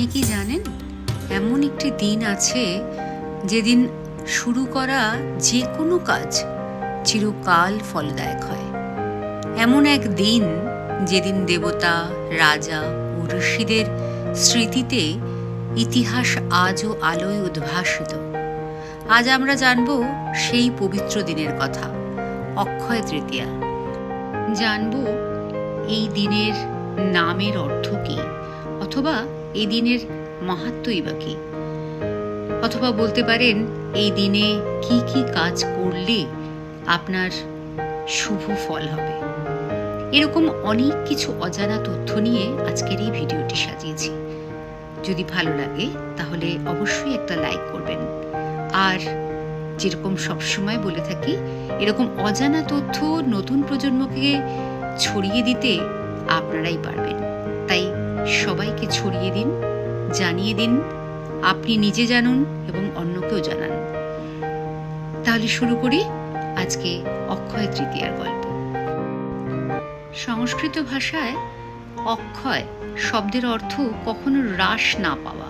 আপনি কি জানেন, এমন একটি দিন আছে যেদিন শুরু করা যে কোনো কাজ চিরকাল ফলদায়ক হয়। এমন এক দিন যেদিন দেবতা, রাজা ও ঋষিদের স্মৃতিতে ইতিহাস আজও আলোয় উদ্ভাসিত। আজ আমরা জানব সেই পবিত্র দিনের কথা, অক্ষয় তৃতীয়া। জানব এই দিনের নামের অর্থ কী, অথবা এই দিনের মাহাত্মই বা কী? অথবা বলতে পারেন, এই দিনে কি কি কাজ করলে আপনার শুভ ফল হবে? এরকম অনেক কিছু অজানা তথ্য নিয়ে আজকের এই ভিডিওটি সাজিয়েছি। যদি ভালো লাগে, তাহলে অবশ্যই একটা লাইক করবেন। আর যেরকম সবসময় বলে থাকি, এরকম অজানা তথ্য নতুন প্রজন্মকে ছড়িয়ে দিতে আপনারাই পারবেন। সবাইকে ছড়িয়ে দিন, জানিয়ে দিন, আপনি নিজে জানুন এবং অন্যকেও জানান। তাহলে শুরু করি আজকে অক্ষয় তৃতীয়ার গল্প। সংস্কৃত ভাষায় অক্ষয় শব্দের অর্থ কখনো হ্রাস না পাওয়া,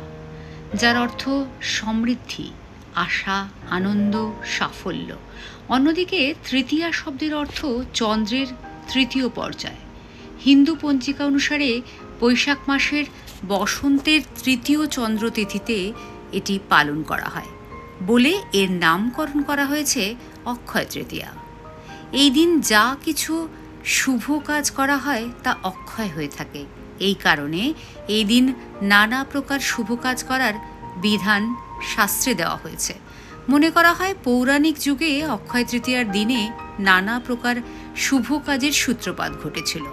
যার অর্থ সমৃদ্ধি, আশা, আনন্দ, সাফল্য। অন্যদিকে তৃতীয়া শব্দের অর্থ চন্দ্রের তৃতীয় পর্যায়। হিন্দু পঞ্জিকা অনুসারে বৈশাখ মাসের বসন্তের তৃতীয় চন্দ্রতিথিতে এটি পালন করা হয় বলে এর নামকরণ করা হয়েছে অক্ষয় তৃতীয়া। এই দিন যা কিছু শুভ কাজ করা হয় তা অক্ষয় হয়ে থাকে। এই কারণে এই দিন নানা প্রকার শুভ কাজ করার বিধান শাস্ত্রে দেওয়া হয়েছে। মনে করা হয় পৌরাণিক যুগে অক্ষয় তৃতীয়ার দিনে নানা প্রকার শুভ কাজের সূত্রপাত ঘটেছিল।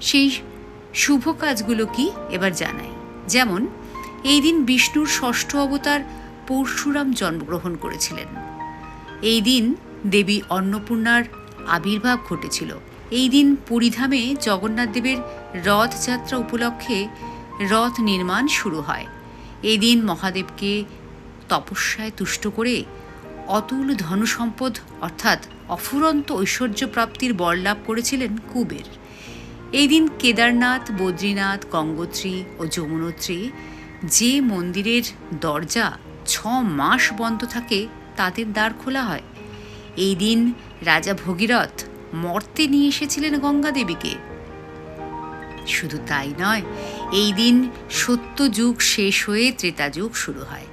সেই শুভ কাজগুলো কি এবার জানাই। যেমন, এই দিন বিষ্ণুর ষষ্ঠ অবতার পরশুরাম জন্মগ্রহণ করেছিলেন। এই দিন দেবী অন্নপূর্ণার আবির্ভাব ঘটেছিল। এই দিন পুরীধামে জগন্নাথ দেবের রথযাত্রা উপলক্ষে রথ নির্মাণ শুরু হয়। এই দিন মহাদেবকে তপস্যায় তুষ্ট করে অতুল ধনসম্পদ অর্থাৎ অফুরন্ত ঐশ্বর্য প্রাপ্তির বর লাভ করেছিলেন কুবের। এই দিন কেদারনাথ, বদ্রীনাথ, গঙ্গোত্রী ও যমুনোত্রী যে মন্দিরের দরজা ছ মাস বন্ধ থাকে, তাদের দ্বার খোলা হয়। এই দিন রাজা ভগীরথ মর্তে নিয়ে এসেছিলেন গঙ্গা দেবীকে শুধু তাই নয়, এই দিন সত্য যুগ শেষ হয়ে ত্রেতা যুগ শুরু হয়।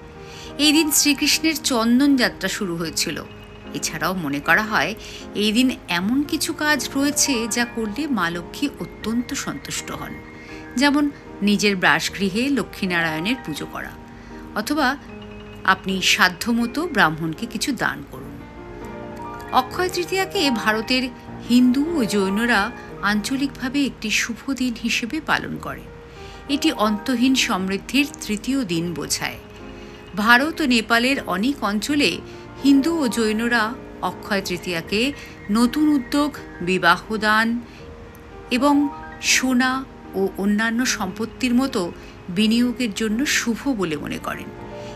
এই দিন শ্রীকৃষ্ণের চন্দন যাত্রা শুরু হয়েছিল। এছাড়াও মনে করা হয়, এই দিন এমন কিছু কাজ রয়েছে যা করলে মা লক্ষ্মী অত্যন্ত সন্তুষ্ট হন। যেমন নিজের বাসগৃহে লক্ষ্মীনারায়ণের পুজো করা, অথবা আপনি সাধ্যমতো ব্রাহ্মণকে কিছু দান করুন। অক্ষয় তৃতীয়াকে ভারতের হিন্দু ও জৈনরা আঞ্চলিকভাবে একটি শুভ দিন হিসেবে পালন করে। এটি অন্তহীন সমৃদ্ধির তৃতীয় দিন বোঝায়। ভারত ও নেপালের অনেক অঞ্চলে হিন্দু ও জৈনরা অক্ষয় তৃতীয়াকে নতুন উদ্যোগ, বিবাহদান এবং সোনা ও অন্যান্য সম্পত্তির মতো বিনিয়োগের জন্য শুভ বলে মনে করেন।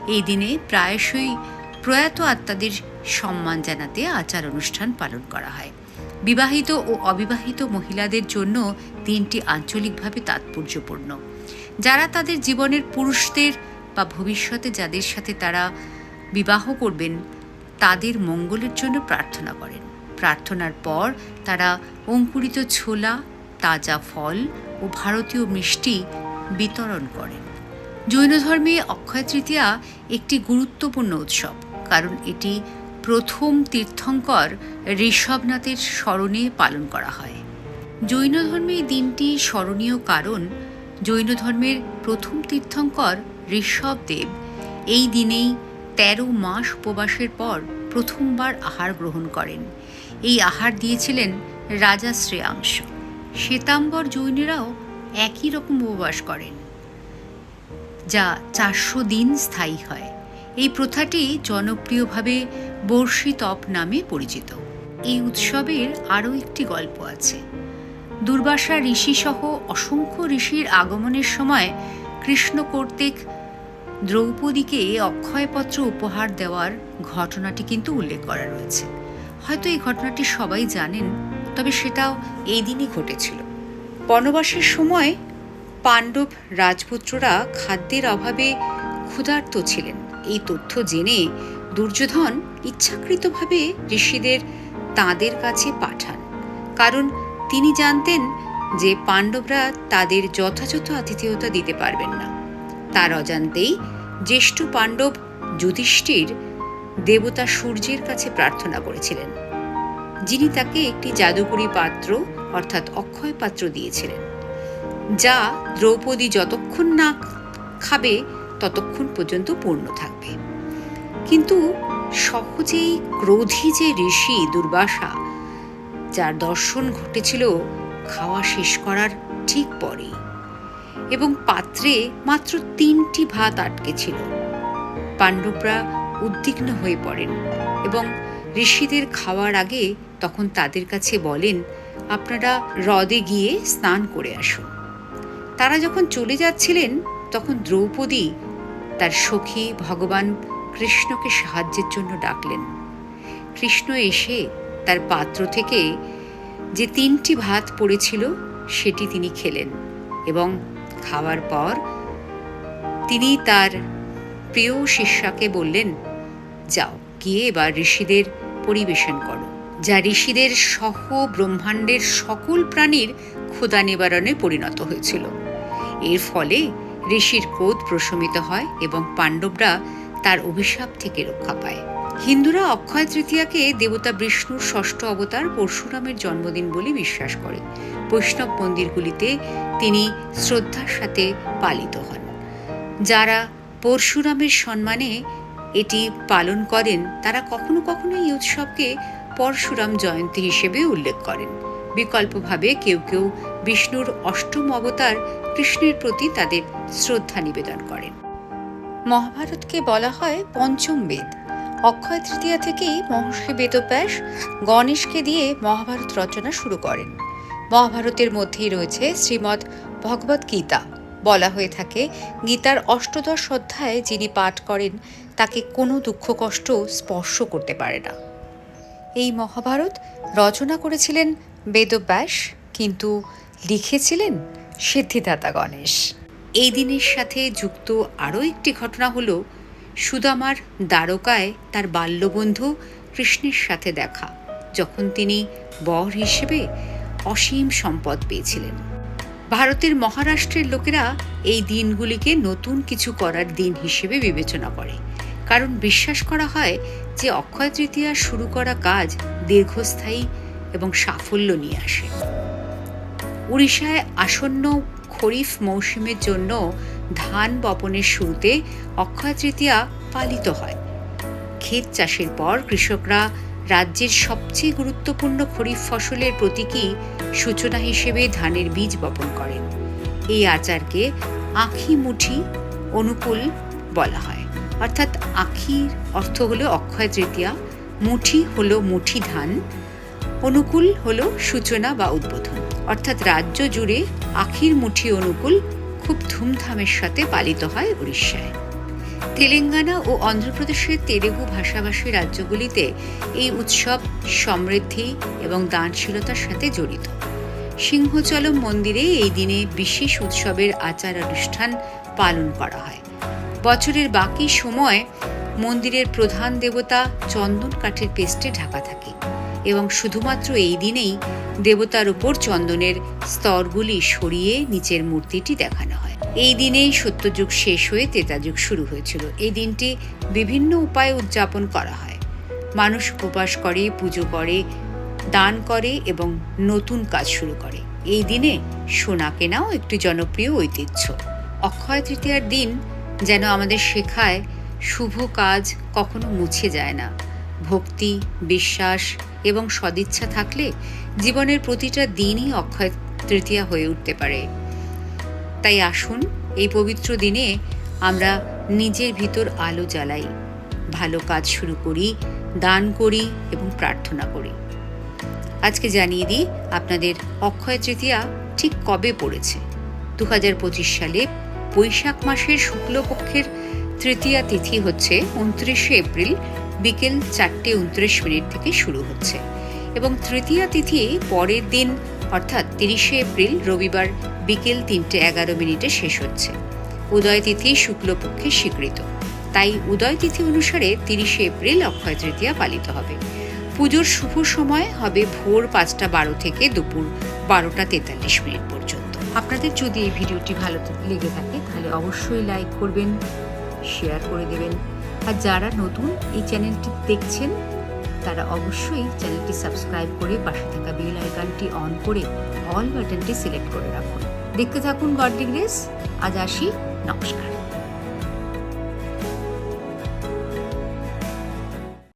এই দিনে প্রায়শই প্রয়াত আত্মাদের সম্মান জানাতে আচার অনুষ্ঠান পালন করা হয়। বিবাহিত ও অবিবাহিত মহিলাদের জন্য দিনটি আঞ্চলিকভাবে তাৎপর্যপূর্ণ। যারা তাদের জীবনের পুরুষদের বা ভবিষ্যতে যাদের সাথে তারা বিবাহ করবেন তাদের মঙ্গলের জন্য প্রার্থনা করেন। প্রার্থনার পর তারা অঙ্কুরিত ছোলা, তাজা ফল ও ভারতীয় মিষ্টি বিতরণ করেন। জৈন ধর্মে অক্ষয় তৃতীয়া একটি গুরুত্বপূর্ণ উৎসব, কারণ এটি প্রথম তীর্থঙ্কর ঋষভনাথের স্মরণে পালন করা হয়। জৈন ধর্মে এই দিনটি স্মরণীয় কারণ জৈন ধর্মের প্রথম তীর্থঙ্কর ঋষভদেব এই দিনেই তেরো মাস উপবাসের পর প্রথমবার আহার গ্রহণ করেন। এই আহার দিয়েছিলেন রাজা শ্রেয়াংশ। শ্বেতাম্বর জৈনেরাও একই রকম উপবাস করেন, যা চারশো দিন স্থায়ী হয়। এই প্রথাটি জনপ্রিয়ভাবে বর্ষি তপ নামে পরিচিত। এই উৎসবের আরও একটি গল্প আছে। দুর্বাসা ঋষিসহ অসংখ্য ঋষির আগমনের সময় কৃষ্ণ কর্তৃক দ্রৌপদীকে অক্ষয়পত্র উপহার দেওয়ার ঘটনাটি কিন্তু উল্লেখ করা রয়েছে। হয়তো এই ঘটনাটি সবাই জানেন, তবে সেটাও এই দিনই ঘটেছিল। বনবাসের সময় পাণ্ডব রাজপুত্ররা খাদ্যের অভাবে ক্ষুধার্ত ছিলেন। এই তথ্য জেনে দুর্যোধন ইচ্ছাকৃতভাবে ঋষিদের তাদের কাছে পাঠান। কারণ তিনি জানতেন যে পাণ্ডবরা তাদের যথাযথ আতিথেয়তা দিতে পারবেন না। তার অজান্তেই জ্যেষ্ঠ পাণ্ডব যুধিষ্ঠির দেবতা সূর্যের কাছে প্রার্থনা করেছিলেন, যিনি তাকে একটি জাদুকরী পাত্র অর্থাৎ অক্ষয় পাত্র দিয়েছিলেন, যা দ্রৌপদী যতক্ষণ না খাবে ততক্ষণ পর্যন্ত পূর্ণ থাকবে। কিন্তু সহজেই ক্রোধী যে ঋষি দুর্বাসা, যার দর্শন ঘটেছিল খাওয়া শেষ করার ঠিক পরেই এবং পাত্রে মাত্র তিনটি ভাত আটকে ছিল। পাণ্ডবরা উদ্বিগ্ন হয়ে পড়েন এবং ঋষিদের খাওয়ার আগে তখন তাদের কাছে বলেন, আপনারা হ্রদে গিয়ে স্নান করে আসুন। তারা যখন চলে যাচ্ছিলেন, তখন দ্রৌপদী তার সখী ভগবান কৃষ্ণকে সাহায্যের জন্য ডাকলেন। কৃষ্ণ এসে তার পাত্র থেকে যে তিনটি ভাত পড়েছিল, সেটি তিনি খেলেন এবং খাওয়ার পর তিনি তার প্রিয় শিষ্যাকে বললেন, যাও, গিয়ে এবার ঋষিদের পরিবেশন করো, যা ঋষিদের সহ ব্রহ্মাণ্ডের সকল প্রাণীর ক্ষুদা নিবারণে পরিণত হয়েছিল। এর ফলে ঋষির ক্রোধ প্রশমিত হয় এবং পাণ্ডবরা তার অভিশাপ থেকে রক্ষা পায়। হিন্দুরা অক্ষয় তৃতীয়াকে দেবতা বিষ্ণুর ষষ্ঠ অবতার পরশুরামের জন্মদিন বলে বিশ্বাস করে। বৈষ্ণব মন্দিরগুলিতে তিনি শ্রদ্ধার সাথে পালিত হন। যারা পরশুরামের সম্মানে এটি পালন করেন, তারা কখনো কখনো এই উৎসবকে পরশুরাম জয়ন্তী হিসেবে উল্লেখ করেন। বিকল্পভাবে কেউ কেউ বিষ্ণুর অষ্টম অবতার কৃষ্ণের প্রতি তাদের শ্রদ্ধা নিবেদন করেন। মহাভারতকে বলা হয় পঞ্চম বেদ। অক্ষয় তৃতীয়া থেকেই মহর্ষি বেদব্যাস গণেশকে দিয়ে মহাভারত রচনা শুরু করেন। মহাভারতের মধ্যেই রয়েছে শ্রীমদ্ ভগবত গীতা। বলা হয়ে থাকে, গীতার অষ্টদশ অধ্যায় যিনি পাঠ করেন, তাকে কোনো দুঃখ কষ্ট স্পর্শ করতে পারে না। এই মহাভারত রচনা করেছিলেন বেদব্যাস, কিন্তু লিখেছিলেন সিদ্ধিদাতা গণেশ। এই দিনের সাথে যুক্ত আরও একটি ঘটনা হলো সুদামার দ্বারকায় তার বাল্যবন্ধু কৃষ্ণের সাথে দেখা, যখন তিনি বর হিসেবে অসীম সম্পদ পেয়েছিলেন। ভারতের মহারাষ্ট্রের লোকেরা এই দিনগুলিকে নতুন কিছু করার দিন হিসেবে বিবেচনা করে, কারণ বিশ্বাস করা হয় যে অক্ষয় তৃতীয়া শুরু করা কাজ দীর্ঘস্থায়ী এবং সাফল্য নিয়ে আসে। উড়িষ্যায় আসন্ন খরিফ মৌসুমের জন্য ধান বপনের শুরুতে অক্ষয় তৃতীয়া পালিত হয়। ক্ষেত চাষের পর কৃষকরা রাজ্যের সবচেয়ে গুরুত্বপূর্ণ খরিফ ফসলের প্রতীকী সূচনা হিসেবে ধানের বীজ বপন করেন। এই আচারকে আখি মুঠি অনুকূল বলা হয়। অর্থাৎ আখির অর্থ হলো অক্ষয় তৃতীয়া, মুঠি হলো মুঠি ধান, অনুকূল হলো সূচনা বা উদ্বোধন। অর্থাৎ রাজ্য জুড়ে আখির মুঠি অনুকূল খুব ধুমধামের সাথে পালিত হয় উড়িষ্যায়। তেলেঙ্গানা ও অন্ধ্রপ্রদেশের তেলেগু ভাষাভাষী রাজ্যগুলিতে এই উৎসব সমৃদ্ধি এবং দানশীলতার সাথে জড়িত। সিংহচলম মন্দিরে এই দিনে বিশেষ উৎসবের আচার অনুষ্ঠান পালন করা হয়। বছরের বাকি সময় মন্দিরের প্রধান দেবতা চন্দন কাঠের পেস্টে ঢাকা থাকে। এবং শুধুমাত্র এই দিনেই দেবতার উপর চন্দনের স্তরগুলি সরিয়ে নিচের মূর্তিটি দেখানো হয়। এই দিনেই সত্যযুগ শেষ হয়ে তেতাযুগ শুরু হয়েছিল। এই দিনটি বিভিন্ন উপায়ে উদযাপন করা হয়। মানুষ উপবাস করে, পুজো করে, দান করে এবং নতুন কাজ শুরু করে। এই দিনে সোনা কেনাও একটি জনপ্রিয় ঐতিহ্য। অক্ষয় তৃতীয়ার দিন যেন আমাদের শেখায়, শুভ কাজ কখনো মুছে যায় না। ভক্তি, বিশ্বাস এবং সদিচ্ছা থাকলে জীবনের প্রতিটা দিনই অক্ষয় তৃতীয়া হয়ে উঠতে পারে। তাই আসুন, এই পবিত্র দিনে আমরা নিজের ভিতর আলো জ্বালাই, ভালো কাজ শুরু করি, দান করি এবং প্রার্থনা করি। আজকে জানিয়ে দিই, আপনাদের অক্ষয় তৃতীয়া ঠিক কবে পড়েছে? দু হাজার পঁচিশ সালে বৈশাখ মাসের শুক্লপক্ষের তৃতীয়া তিথি হচ্ছে উনত্রিশে এপ্রিল বিকেল চারটে উনত্রিশ মিনিট থেকে শুরু হচ্ছে এবং তৃতীয়া তিথি পরের দিন, অর্থাৎ তিরিশে এপ্রিল, রবিবার বিকেল তিনটে এগারো মিনিটে শেষ হচ্ছে। উদয় তিথি শুক্লপক্ষে স্বীকৃত। তাই উদয় তিথি অনুসারে তিরিশে এপ্রিল অক্ষয় তৃতীয়া পালিত হবে। পুজোর শুভ সময় হবে ভোর পাঁচটা বারো থেকে দুপুর বারোটা তেতাল্লিশ মিনিট পর্যন্ত। আপনাদের যদি এই ভিডিওটি ভালো লেগে থাকে, তাহলে অবশ্যই লাইক করবেন শেয়ার করে দেবেন। আর যারা নতুন এই চ্যানেলটি দেখছেন, তারা অবশ্যই চ্যানেলটি সাবস্ক্রাইব করে পাশে থাকা বেল আইকনটি অন করে অল বাটনটি সিলেক্ট করে রাখুন। দেখতে থাকুন গডলি গ্রেস। আজ আসি। নমস্কার।